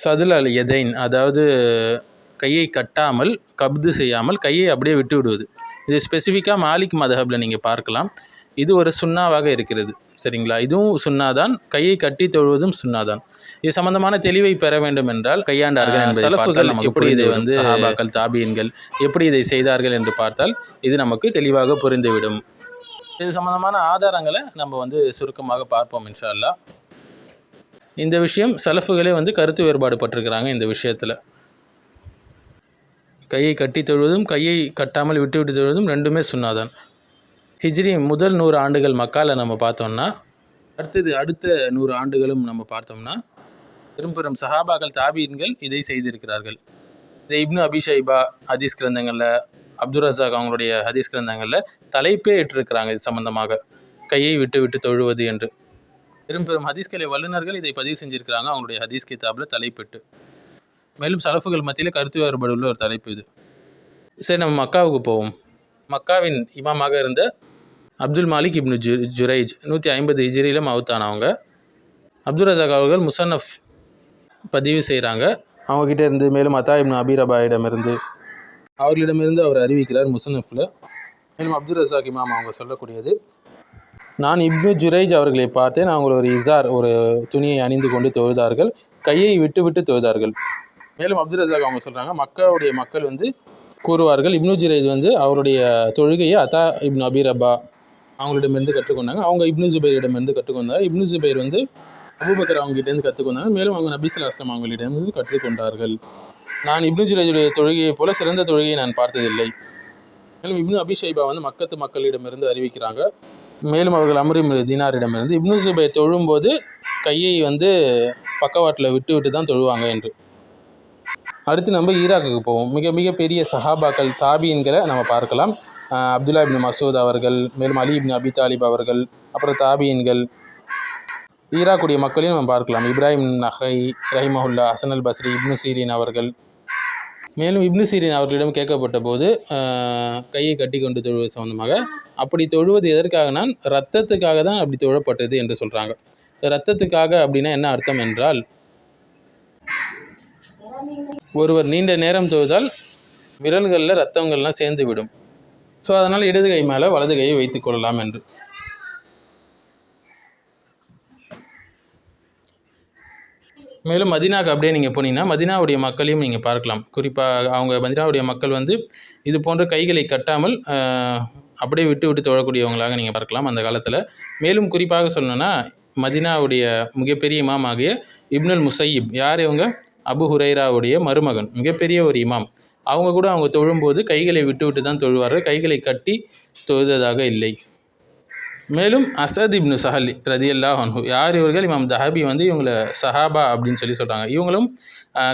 சதுல் அல் எதைன் அதாவது கையை கட்டாமல் கப்து செய்யாமல் கையை அப்படியே விட்டு விடுவது இது ஸ்பெசிஃபிக்காக மாலிக் மதஹபில் நீங்கள் பார்க்கலாம். இது ஒரு சுண்ணாவாக இருக்கிறது. சரிங்களா? இதுவும் சுண்ணா தான் கையை கட்டி தொழுவதும் சுண்ணா தான் இது சம்பந்தமான தெளிவை பெற வேண்டும் என்றால் கையாண்டார்கள் சலஃபுகள் எப்படி இதை வந்து- சஹாபாக்கள் தாபியன்கள் எப்படி இதை செய்தார்கள் என்று பார்த்தால் இது நமக்கு தெளிவாக புரிந்துவிடும். இது சம்பந்தமான ஆதாரங்களை நம்ம வந்து சுருக்கமாக பார்ப்போம் இன்ஷா அல்லாஹ். இந்த விஷயம் சலஃபுகளே வந்து கருத்து வேறுபாடு பட்டிருக்கிறாங்க இந்த விஷயத்தில். கையை கட்டி தொழுவதும் கையை கட்டாமல் விட்டு விட்டு தொழுவதும் ரெண்டுமே சுண்ணாதான். ஹிஜ்ரி முதல் நூறு ஆண்டுகள் மக்கால நம்ம பார்த்தோம்னா அடுத்தது அடுத்த நூறு ஆண்டுகளும் நம்ம பார்த்தோம்னா பெரும்பெரும் சஹாபாக்கள் தாபீன்கள் இதை செய்திருக்கிறார்கள். இந்த இப்னு அபிஷைபா ஹதீஸ் கிரந்தங்களில் அப்துல் ரசாக் அவங்களுடைய ஹதீஸ் கிரந்தங்களில் தலைப்பே இட்டிருக்கிறாங்க இது சம்மந்தமாக கையை விட்டு விட்டு தொழுவது என்று. பெரும் பெரும் ஹதீஸ்கலை வல்லுநர்கள் இதை பதிவு செஞ்சிருக்கிறாங்க. அவங்களுடைய ஹதீஸ் கிதாபில் தலைப்பிட்டு. மேலும் சலஃபுகள் மத்தியில் கருத்து வேறுபாடு உள்ள ஒரு தலைப்பு இது. சரி நம்ம மக்காவுக்கு போவோம். மக்காவின் இமாமாக இருந்த Abdul Malik ibn Ju Jurayj நூற்றி ஐம்பது ஹிஜ்ரியில் மவுத்தானவங்க. அப்துல் ரசாக் அவர்கள் முசன்னஃப் பதிவு செய்கிறாங்க அவங்ககிட்ட இருந்து மேலும் அத்தா இப்னு அபீரபாயிடமிருந்து அவர்களிடமிருந்து அவர் அறிவிக்கிறார் முசன்னஃபில். மேலும் அப்துல் ரசாக் இமாம் அவங்க சொல்லக்கூடியது நான் இப்னு ஜுரைஜ் அவர்களை பார்த்தேன். அவங்க ஒரு இசார் ஒரு துணியை அணிந்து கொண்டு தொழுதார்கள். கையை விட்டு விட்டு தொழுதார்கள். மேலும் அப்துல் ரசாக் அவங்க சொல்கிறாங்க மக்களுடைய மக்கள் வந்து கூறுவார்கள் இப்னு ஜுரைஜ் வந்து அவருடைய தொழுகையை அத்தா இப்னு அபீரபா அவங்களிடமிருந்து கற்றுக்கொண்டாங்க. அவங்க இப்னு ஜுபைரிடமிருந்து கற்றுக்கொண்டாங்க. இப்னு ஜுபைர் வந்து அபுபக்கர் அவங்ககிட்டேருந்து கற்றுக்கொண்டாங்க. மேலும் அவங்க நபிசுல் அஸ்லாம் அவங்களிடமிருந்து கற்றுக்கொண்டார்கள். நான் இப்னு ஜுரேஜுடைய தொழுகையைப் போல சிறந்த தொழுகையை நான் பார்த்ததில்லை. மேலும் இப்னு அபிஷைபா வந்து மக்கத்து மக்களிடமிருந்து அறிவிக்கிறாங்க. மேலும் அவர்கள் அமரும் தீனாரிடமிருந்து இப்னு சுபைர் தொழும்போது கையை வந்து பக்கவாட்டில் விட்டு விட்டு தான் தொழுவாங்க என்று. அடுத்து நம்ம ஈராக்குக்கு போவோம். மிக மிக பெரிய சஹாபாக்கள் தாபீன்களை நம்ம பார்க்கலாம். அப்துல்லா இப்னு மசூத் அவர்கள் மேலும் அலி இப்னு அபி தாலிப் அவர்கள் அப்புறம் தாபீன்கள் ஈராக்குடைய மக்களையும் நம்ம பார்க்கலாம். இப்ராஹிம் நஹை ரஹிமஹுல்லா ஹசன் அல் பஸ்ரி இப்னு சீரின் அவர்கள். மேலும் இப்னு சீரின் அவர்களிடம் கேட்கப்பட்ட போது கையை கட்டி கொண்டு தொழுவது சம்பந்தமாக அப்படி தொழுவது எதற்காகனா ரத்தத்துக்காக தான் அப்படி தொழப்பட்டது என்று சொல்கிறாங்க ரத்தத்துக்காக அப்படின்னா என்ன அர்த்தம் என்றால் ஒருவர் நீண்ட நேரம் தொழுதால் விரல்களில் ரத்தங்கள்லாம் சேர்ந்து விடும் ஸோ அதனால் இடது கை மேலே வலது கையை வைத்துக் கொள்ளலாம் என்று. மேலும் மதினாக்கு அப்படியே நீங்கள் போனீங்கன்னா மதினாவுடைய மக்களையும் நீங்கள் பார்க்கலாம். குறிப்பாக அவங்க மதினாவுடைய மக்கள் வந்து இது போன்ற கைகளை கட்டாமல் அப்படியே விட்டு விட்டு தொழக்கூடியவங்களாக நீங்கள் பார்க்கலாம் அந்த காலத்தில். மேலும் குறிப்பாக சொல்லணும்னா மதினாவுடைய மிகப்பெரிய இமாம் ஆகிய இப்னுல் முசையிப் யார் இவங்க? அபு ஹுரைராவுடைய மருமகன் மிகப்பெரிய ஒரு இமாம். அவங்க கூட அவங்க தொழும்போது கைகளை விட்டு விட்டு தான் தொழுவார்கள் கைகளை கட்டி தொழுததாக இல்லை. மேலும் அசத் இப்னு சஹல் ரதி அல்லாஹன்ஹு யார் இவர்கள்? இமாம் தஹபி வந்து இவங்களை சஹாபா அப்படின்னு சொல்லி சொல்கிறாங்க இவங்களும்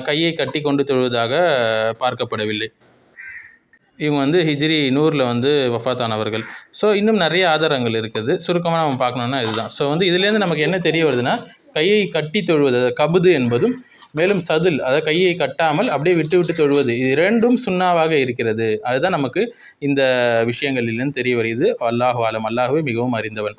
கையை கட்டி கொண்டு தொழுவதாக பார்க்கப்படவில்லை. இவங்க வந்து ஹிஜ்ரி நூரில் வந்து வஃபாத்தானவர்கள் ஸோ இன்னும் நிறைய ஆதாரங்கள் இருக்குது. சுருக்கமாக நம்ம பார்க்கணுன்னா இதுதான். ஸோ வந்து இதுலேருந்து நமக்கு என்ன தெரிய வருதுன்னா கையை கட்டி தொழுவது கபுது என்பதும் மேலும் சதில் அதாவது கையை கட்டாமல் அப்படியே விட்டு விட்டு தொழுவது இது இரண்டும் சுண்ணாவாக இருக்கிறது. அதுதான் நமக்கு இந்த விஷயங்களிலிருந்து தெரிய வருகிறது. அல்லாஹு ஆலம் அல்லாஹுவே மிகவும் அறிந்தவன்.